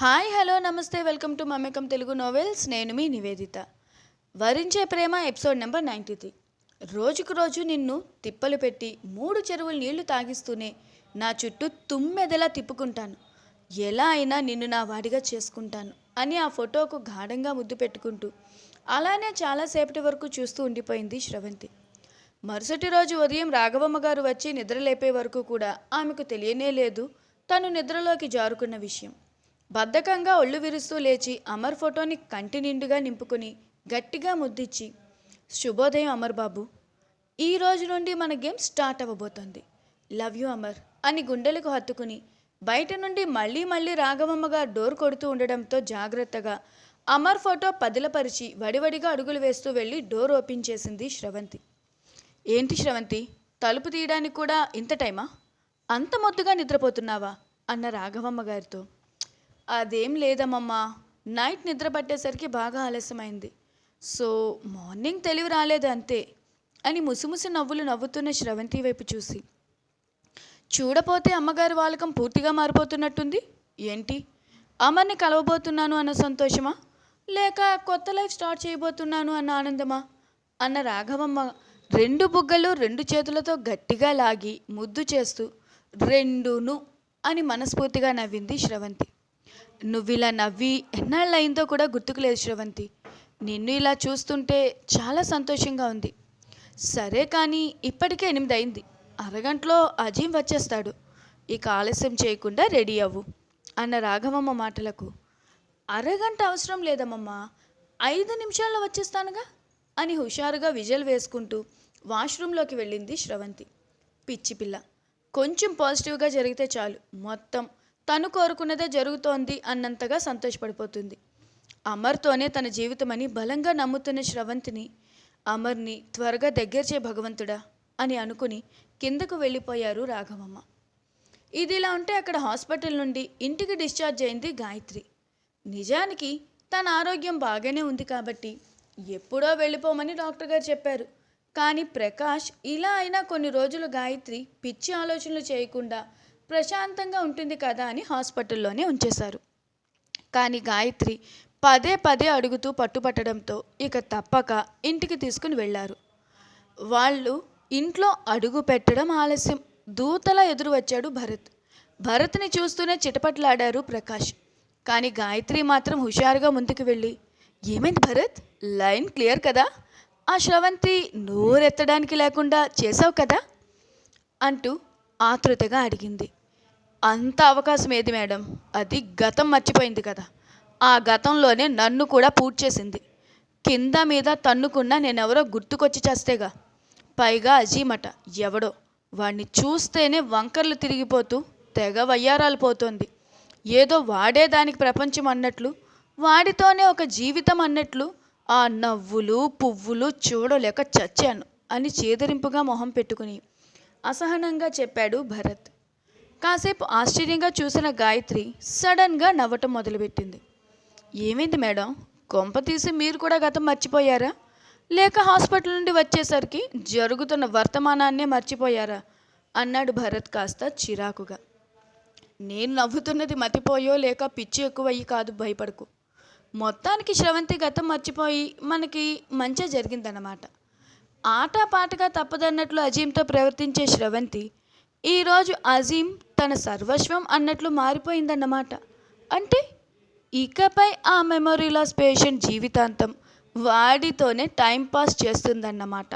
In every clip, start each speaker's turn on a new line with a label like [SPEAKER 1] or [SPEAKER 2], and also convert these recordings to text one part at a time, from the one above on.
[SPEAKER 1] Hi hello నమస్తే welcome to Mamekam Telugu novels. నేను మీ Niveditha. Varinche Prema episode number ninety three. రోజుకు రోజు నిన్ను తిప్పలు పెట్టి మూడు చెరువులు నీళ్ళు తాగిస్తూనే నా చుట్టూ తుమ్మెదలా తిప్పుకుంటాను. ఎలా అయినా నిన్ను నా వాడిగా చేసుకుంటాను అని ఆ ఫోటోకు గాఢంగా ముద్దు పెట్టుకుంటూ అలానే చాలాసేపటి వరకు చూస్తూ ఉండిపోయింది శ్రవంతి. మరుసటి రోజు ఉదయం రాఘవమ్మ గారు వచ్చి నిద్ర లేపే వరకు కూడా ఆమెకు తెలియనే లేదు తను నిద్రలోకి జారుకున్న విషయం. బద్ధకంగా ఒళ్ళు విరుస్తూ లేచి అమర్ ఫోటోని కంటి నిండుగా నింపుకుని గట్టిగా ముద్దిచ్చి శుభోదయం అమర్ బాబు ఈ రోజు నుండి మన గేమ్ స్టార్ట్ అవ్వబోతోంది. లవ్ యూ అమర్ అని గుండెలకు హత్తుకుని బయట నుండి మళ్ళీ మళ్ళీ రాఘవమ్మగా డోర్ కొడుతూ ఉండడంతో జాగ్రత్తగా అమర్ ఫోటో పదిలపరిచి వడివడిగా అడుగులు వేస్తూ వెళ్ళి డోర్ ఓపెన్ చేసింది శ్రవంతి. ఏంటి శ్రవంతి తలుపు తీయడానికి కూడా ఇంత టైమా? అంత మొద్దుగా నిద్రపోతున్నావా? అన్న రాఘవమ్మ గారితో. అదేం లేదమ్మమ్మా. నైట్ నిద్ర పట్టేసరికి బాగా ఆలస్యమైంది. సో మార్నింగ్ తెలివి రాలేదు అంతే అని ముసిముసి నవ్వులు నవ్వుతున్న శ్రవంతి వైపు చూసి. చూడపోతే అమ్మగారి వాలకం పూర్తిగా మారిపోతున్నట్టుంది? ఏంటి? అమర్ని కలవబోతున్నాను అన్న సంతోషమా? లేక కొత్త లైఫ్ స్టార్ట్ చేయబోతున్నాను అన్న ఆనందమా? అన్న రాఘవమ్మ రెండు బుగ్గలు రెండు చేతులతో గట్టిగా లాగి ముద్దు చేస్తూ రెండును అని మనస్ఫూర్తిగా నవ్వింది శ్రవంతి. నువ్వు ఇలా నవ్వి ఎన్నాళ్ళయిందో కూడా గుర్తుకులేదు శ్రవంతి. నిన్ను ఇలా చూస్తుంటే చాలా సంతోషంగా ఉంది. సరే కానీ ఇప్పటికే ఎనిమిది అయింది అరగంటలో అజీం వచ్చేస్తాడు. ఇక ఆలస్యం చేయకుండా రెడీ అవ్వు అన్న రాఘవమ్మ మాటలకు. అరగంట అవసరం లేదమ్మమ్మా. ఐదు నిమిషాల్లో వచ్చేస్తానుగా అని హుషారుగా విజల్ వేసుకుంటూ వాష్రూమ్లోకి వెళ్ళింది శ్రవంతి. పిచ్చి పిల్ల. కొంచెం పాజిటివ్గా జరిగితే చాలు. మొత్తం తను కోరుకున్నదే జరుగుతోంది అన్నంతగా సంతోషపడిపోతుంది. అమర్తోనే తన జీవితమని బలంగా నమ్ముతున్న శ్రవంతిని అమర్ని త్వరగా దగ్గరచే భగవంతుడా అని అనుకుని కిందకు వెళ్ళిపోయారు రాఘవమ్మ. ఇదిలా ఉంటే అక్కడ హాస్పిటల్ నుండి ఇంటికి డిశ్చార్జ్ అయింది గాయత్రి. నిజానికి తన ఆరోగ్యం బాగానే ఉంది కాబట్టి ఎప్పుడో వెళ్ళిపోమని డాక్టర్ గారు చెప్పారు. కానీ ప్రకాష్ ఇలా అయినా కొన్ని రోజులు గాయత్రి పిచ్చి ఆలోచనలు చేయకుండా ప్రశాంతంగా ఉంటుంది కదా అని హాస్పిటల్లోనే ఉంచేశారు. కానీ గాయత్రి పదే పదే అడుగుతూ పట్టుపట్టడంతో ఇక తప్పక ఇంటికి తీసుకుని వెళ్ళారు. వాళ్ళు ఇంట్లో అడుగు పెట్టడం ఆలస్యం. దూతలా ఎదురు వచ్చాడు భరత్. భరత్ని చూస్తూనే చిటపట్లాడారు ప్రకాష్. కానీ గాయత్రి మాత్రం హుషారుగా ముందుకు వెళ్ళి ఏమైంది భరత్? లైన్ క్లియర్ కదా? ఆ శ్రవంతి నోరెత్తడానికి లేకుండా చేసావు కదా? అంటూ ఆతృతగా అడిగింది. అంత అవకాశం ఏది మేడం? అది గతం మర్చిపోయింది కదా. ఆ గతంలోనే నన్ను కూడా పూర్తి చేసింది కింద మీద తన్నుకున్న నేనెవరో గుర్తుకొచ్చి చేస్తేగా. పైగా అజీమట ఎవడో. వాణ్ణి చూస్తేనే వంకర్లు తిరిగిపోతూ తెగ వయ్యారాలు పోతోంది. ఏదో వాడే దానికి ప్రపంచం అన్నట్లు వాడితోనే ఒక జీవితం అన్నట్లు ఆ నవ్వులు పువ్వులు చూడలేక చచ్చాను అని చేదరింపుగా మొహం పెట్టుకుని అసహనంగా చెప్పాడు భరత్. కాసేపు ఆశ్చర్యంగా చూసిన గాయత్రి సడన్గా నవ్వటం మొదలుపెట్టింది. ఏమైంది మేడం? కొంప తీసి మీరు కూడా గతం మర్చిపోయారా? లేక హాస్పిటల్ నుండి వచ్చేసరికి జరుగుతున్న వర్తమానాన్నే మర్చిపోయారా? అన్నాడు భరత్ కాస్త చిరాకుగా. నేను నవ్వుతున్నది మతిపోయో లేక పిచ్చి ఎక్కువయ్యి కాదు భయపడకు. మొత్తానికి శ్రవంతి గతం మర్చిపోయి మనకి మంచి జరిగిందన్నమాట. ఆటపాటగా తప్పదన్నట్లు అజీంతో ప్రవర్తించే శ్రవంతి ఈరోజు అజీం తన సర్వస్వం అన్నట్లు మారిపోయిందన్నమాట. అంటే ఇకపై ఆ మెమొరీ లాస్ పేషెంట్ జీవితాంతం వాడితోనే టైం పాస్ చేస్తుందన్నమాట.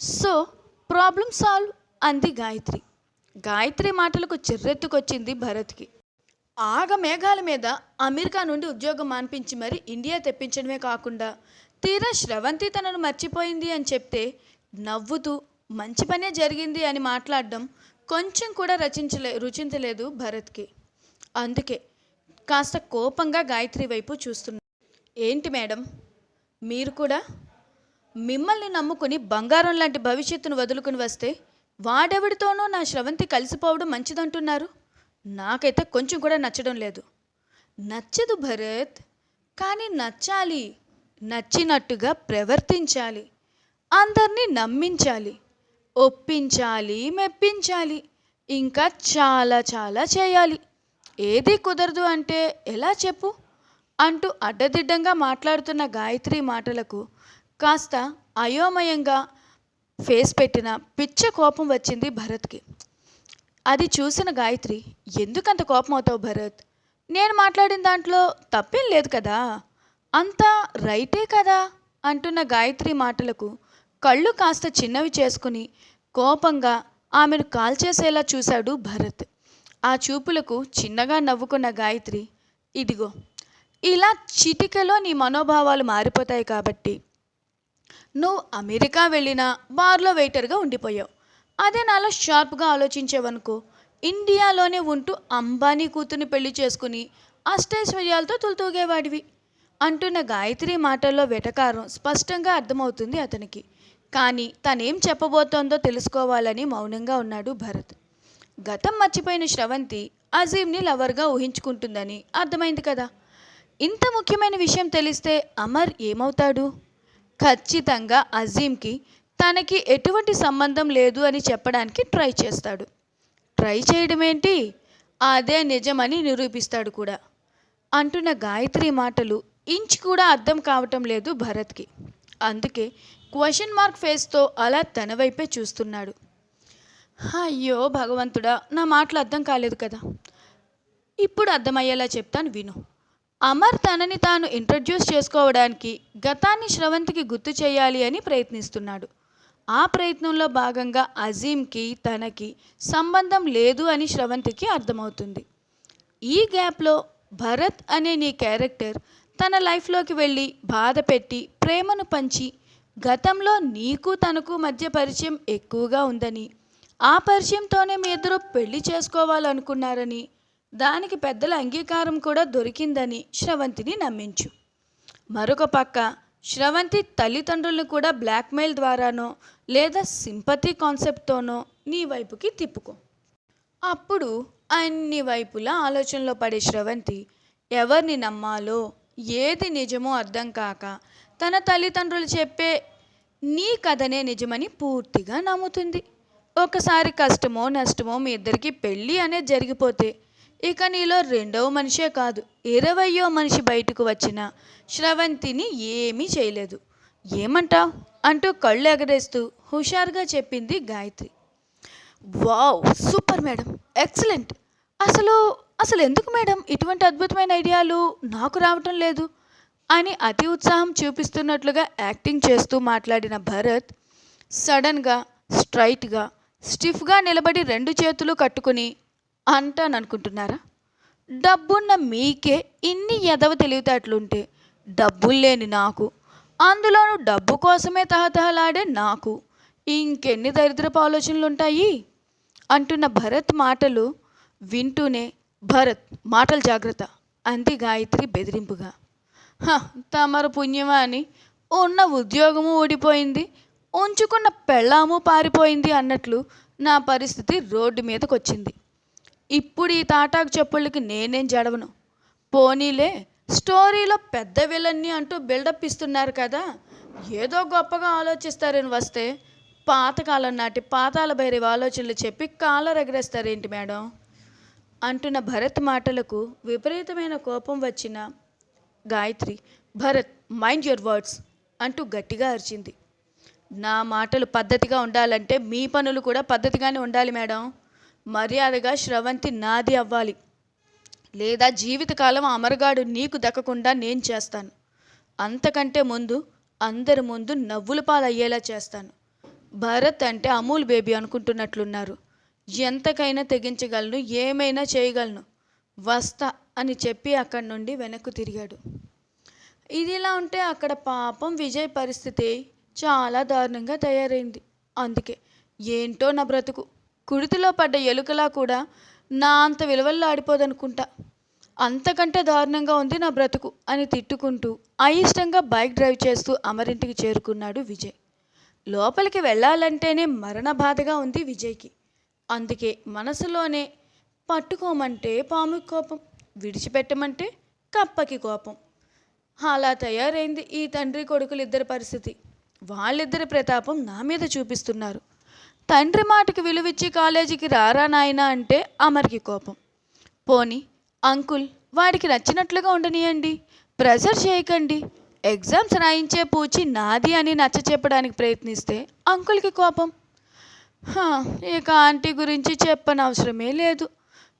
[SPEAKER 1] సో ప్రాబ్లం సాల్వ్ అంది గాయత్రి. గాయత్రి మాటలకు చిర్రెత్తుకొచ్చింది భరత్కి. ఆగ మేఘాల మీద అమెరికా నుండి ఉద్యోగం మాన్పించి మరి ఇండియా తెప్పించడమే కాకుండా తీరా శ్రవంతి తనను మర్చిపోయింది అని చెప్తే నవ్వుతూ మంచి పనే జరిగింది అని మాట్లాడడం కొంచెం కూడా రచించలే రుచించలేదు భరత్కి. అందుకే కాస్త కోపంగా గాయత్రి వైపు చూస్తున్నా. ఏంటి మేడం? మీరు కూడా? మిమ్మల్ని నమ్ముకుని బంగారం లాంటి భవిష్యత్తును వదులుకుని వస్తే వాడెవడితోనో నా శ్రవంతి కలిసిపోవడం మంచిదంటున్నారు. నాకైతే కొంచెం కూడా నచ్చడం లేదు. నచ్చదు భరత్ కానీ నచ్చాలి. నచ్చినట్టుగా ప్రవర్తించాలి. అందరినీ నమ్మించాలి. ఒప్పించాలి మెప్పించాలి ఇంకా చాలా చాలా చేయాలి. ఏది కుదరదు అంటే ఎలా చెప్పు? అంటూ అడ్డదిడ్డంగా మాట్లాడుతున్న గాయత్రి మాటలకు కాస్త అయోమయంగా ఫేస్ పెట్టిన పిచ్చ కోపం వచ్చింది భరత్కి. అది చూసిన గాయత్రి ఎందుకంత కోపం అవుతావు భరత్? నేను మాట్లాడిన దాంట్లో తప్పేం లేదు కదా? అంతా రైటే కదా? అంటున్న గాయత్రి మాటలకు కళ్ళు కాస్త చిన్నవి చేసుకుని కోపంగా ఆమెను కాల్చేసేలా చూశాడు భరత్. ఆ చూపులకు చిన్నగా నవ్వుకున్న గాయత్రి ఇదిగో ఇలా చిటికలో నీ మనోభావాలు మారిపోతాయి కాబట్టి నువ్వు అమెరికా వెళ్ళినా బార్లో వెయిటర్గా ఉండిపోయావు. అదే నాలో షార్ప్గా ఆలోచించావనుకో ఇండియాలోనే ఉంటూ అంబానీ కూతుర్ని పెళ్ళి చేసుకుని అష్టైశ్వర్యాలతో తులతూగేవాడివి అంటున్న గాయత్రి మాటల్లో వెటకారం స్పష్టంగా అర్థమవుతుంది అతనికి. కానీ తనేం చెప్పబోతోందో తెలుసుకోవాలని మౌనంగా ఉన్నాడు భరత్. గతం మర్చిపోయిన శ్రవంతి అజీమ్ని లవర్గా ఊహించుకుంటుందని అర్థమైంది కదా. ఇంత ముఖ్యమైన విషయం తెలిస్తే అమర్ ఏమవుతాడు? ఖచ్చితంగా అజీమ్కి తనకి ఎటువంటి సంబంధం లేదు అని చెప్పడానికి ట్రై చేస్తాడు. ట్రై చేయడమేంటి? అదే నిజమని నిరూపిస్తాడు కూడా. అంటున్న గాయత్రి మాటలు ఇంచ్ కూడా అర్థం కావటం లేదు భరత్కి. అందుకే క్వశ్చన్ మార్క్ ఫేస్తో అలా తన వైపే చూస్తున్నాడు. అయ్యో భగవంతుడా నా మాటలు అర్థం కాలేదు కదా. ఇప్పుడు అర్థమయ్యేలా చెప్తాను విను. అమర్ తనని తాను ఇంట్రడ్యూస్ చేసుకోవడానికి గతాన్ని శ్రవంతికి గుర్తు చేయాలి అని ప్రయత్నిస్తున్నాడు. ఆ ప్రయత్నంలో భాగంగా అజీమ్కి తనకి సంబంధం లేదు అని శ్రవంతికి అర్థమవుతుంది. ఈ గ్యాప్లో భరత్ అనే నీ క్యారెక్టర్ తన లైఫ్లోకి వెళ్ళి బాధ పెట్టి ప్రేమను పంచి గతంలో నీకు తనకు మధ్య పరిచయం ఎక్కువగా ఉందని ఆ పరిచయంతోనే మీ ఇద్దరు పెళ్ళి చేసుకోవాలనుకున్నారని దానికి పెద్దల అంగీకారం కూడా దొరికిందని శ్రవంతిని నమ్మించు. మరొక పక్క శ్రవంతి తల్లిదండ్రులను కూడా బ్లాక్మెయిల్ ద్వారానో లేదా సింపతి కాన్సెప్ట్తోనో నీ వైపుకి తిప్పుకో. అప్పుడు అన్ని వైపులా ఆలోచనలో పడే శ్రవంతి ఎవరిని నమ్మాలో ఏది నిజమో అర్థం కాక తన తల్లిదండ్రులు చెప్పే నీ కథనే నిజమని పూర్తిగా నమ్ముతుంది. ఒకసారి కష్టమో నష్టమో మీ ఇద్దరికి పెళ్ళి అనేది జరిగిపోతే ఇక నీలో రెండవ మనిషే కాదు ఇరవయో మనిషి బయటకు వచ్చిన శ్రవంతిని ఏమీ చేయలేదు. ఏమంటావ్? అంటూ కళ్ళు ఎగరేస్తూ హుషారుగా చెప్పింది Gayatri. Wow super madam excellent. అసలు అసలు ఎందుకు మేడం? ఇటువంటి అద్భుతమైన ఐడియాలు నాకు రావటం లేదు. అని అతి ఉత్సాహం చూపిస్తున్నట్లుగా యాక్టింగ్ చేస్తూ మాట్లాడిన భరత్ సడన్గా స్ట్రైట్గా స్టిఫ్గా నిలబడి రెండు చేతులు కట్టుకుని అంటాననుకుంటున్నారా? డబ్బున్న మీకే ఇన్ని ఎదవ తెలివితేటలుంటే డబ్బులు లేని నాకు. అందులోనూ డబ్బు కోసమే తహతహలాడే నాకు. ఇంకెన్ని దరిద్రపు ఆలోచనలు ఉంటాయి అంటున్న భరత్ మాటలు వింటూనే భరత్ మాటలు జాగ్రత్త అంది గాయత్రి బెదిరింపుగా. తమరు పుణ్యమా అని ఉన్న ఉద్యోగము ఊడిపోయింది. ఉంచుకున్న పెళ్ళాము పారిపోయింది అన్నట్లు నా పరిస్థితి రోడ్డు మీదకి వచ్చింది ఇప్పుడు ఈ తాటాకు చెప్పులకి నేనేం జడవను. పోనీలే స్టోరీలో పెద్ద విలన్ని అంటూ బిల్డప్ ఇస్తున్నారు కదా. ఏదో గొప్పగా ఆలోచిస్తారని వస్తే పాతకాలం నాటి పాతాల భైరవ ఆలోచనలు చెప్పి కాలర్ ఎగరేస్తారేంటి మేడం? అంటున్న భరత్ మాటలకు విపరీతమైన కోపం వచ్చిన Gayatri Bharat mind your words అంటూ గట్టిగా అరిచింది. నా మాటలు పద్ధతిగా ఉండాలంటే మీ పనులు కూడా పద్ధతిగానే ఉండాలి మేడం. మర్యాదగా శ్రవంతి నాది అవ్వాలి. లేదా జీవితకాలం అమరగాడు నీకు దక్కకుండా నేను చేస్తాను. అంతకంటే ముందు అందరి ముందు నవ్వుల పాలయ్యేలా చేస్తాను. భరత్ అంటే అమూల్ బేబీ అనుకుంటున్నట్లున్నారు. ఎంతకైనా తెగించగలను ఏమైనా చేయగలను. వస్తా అని చెప్పి అక్కడి నుండి వెనక్కు తిరిగాడు. ఇదిలా ఉంటే అక్కడ పాపం విజయ్ పరిస్థితి చాలా దారుణంగా తయారైంది. అందుకే ఏంటో నా బ్రతుకు. కుడితిలో పడ్డ ఎలుకలా కూడా నా అంత విలువల్లో ఆడిపోదనుకుంటా. అంతకంటే దారుణంగా ఉంది నా బ్రతుకు అని తిట్టుకుంటూ అయిష్టంగా బైక్ డ్రైవ్ చేస్తూ అమరింటికి చేరుకున్నాడు విజయ్. లోపలికి వెళ్ళాలంటేనే మరణ బాధగా ఉంది విజయ్కి. అందుకే మనసులోనే పట్టుకోమంటే పాము కోపం. విడిచిపెట్టమంటే కప్పకి కోపం. అలా తయారైంది ఈ తండ్రి కొడుకులు ఇద్దరి పరిస్థితి. వాళ్ళిద్దరి ప్రతాపం నా మీద చూపిస్తున్నారు. తండ్రి మాటకి విలువిచ్చి కాలేజీకి రారా నాయనా అంటే అమర్కి కోపం. పోని అంకుల్ వాడికి నచ్చినట్లుగా ఉండనియండి. ప్రెజర్ చేయకండి. ఎగ్జామ్స్ రాయించే పూచి నాది అని నచ్చ చెప్పడానికి ప్రయత్నిస్తే అంకుల్కి కోపం. హా, ఇక ఆంటీ గురించి చెప్పనవసరమే లేదు.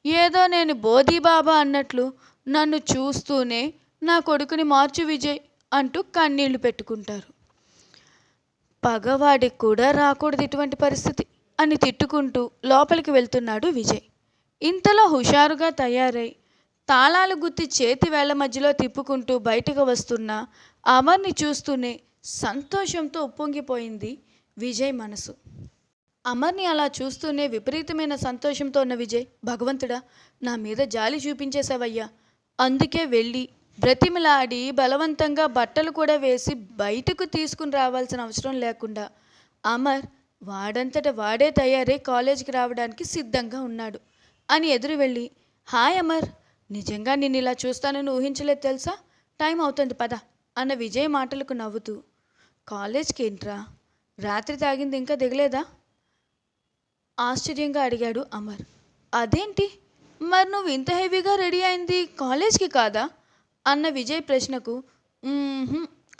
[SPEAKER 1] ఏదో నేను బోధీబాబా అన్నట్లు నన్ను చూస్తూనే నా కొడుకుని మార్చు విజయ్ అంటూ కన్నీళ్ళు పెట్టుకుంటారు. పగవాడికి కూడా రాకూడదు ఇటువంటి పరిస్థితి అని తిట్టుకుంటూ లోపలికి వెళ్తున్నాడు విజయ్. ఇంతలో హుషారుగా తయారై తాళాలు గుత్తి చేతి వేళ్ళ మధ్యలో తిప్పుకుంటూ బయటకు వస్తున్న అమర్ని చూస్తూనే సంతోషంతో ఉప్పొంగిపోయింది విజయ్ మనసు. అమర్ని అలా చూస్తూనే విపరీతమైన సంతోషంతో ఉన్న విజయ్ భగవంతుడా నా మీద జాలి చూపించేశావయ్యా. అందుకే వెళ్ళి బ్రతిమలాడి బలవంతంగా బట్టలు కూడా వేసి బయటకు తీసుకుని రావాల్సిన అవసరం లేకుండా అమర్ వాడంతట వాడే తయారై కాలేజీకి రావడానికి సిద్ధంగా ఉన్నాడు. అని ఎదురు వెళ్ళి హాయ్ అమర్ నిజంగా నిన్ను ఇలా చూస్తానని ఊహించలేదు తెలుసా? టైం అవుతుంది పద అన్న విజయ్ మాటలకు నవ్వుతూ కాలేజ్కి ఏంట్రా? రాత్రి తాగింది ఇంకా దిగలేదా? ఆశ్చర్యంగా అడిగాడు అమర్. అదేంటి? మరి నువ్వు ఇంత హెవీగా రెడీ అయింది కాలేజ్కి కాదా? అన్న విజయ్ ప్రశ్నకు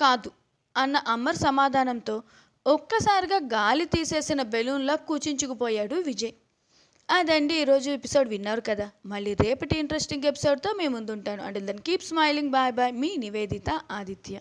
[SPEAKER 1] కాదు అన్న అమర్ సమాధానంతో ఒక్కసారిగా గాలి తీసేసిన బెలూన్లా కూచించుకుపోయాడు విజయ్. అదండి ఈరోజు ఎపిసోడ్ విన్నారు కదా. మళ్ళీ రేపటి ఇంట్రెస్టింగ్ ఎపిసోడ్తో మేము ముందుంటాను. And then keep smiling. Bye bye. Me Nivedita Aditya.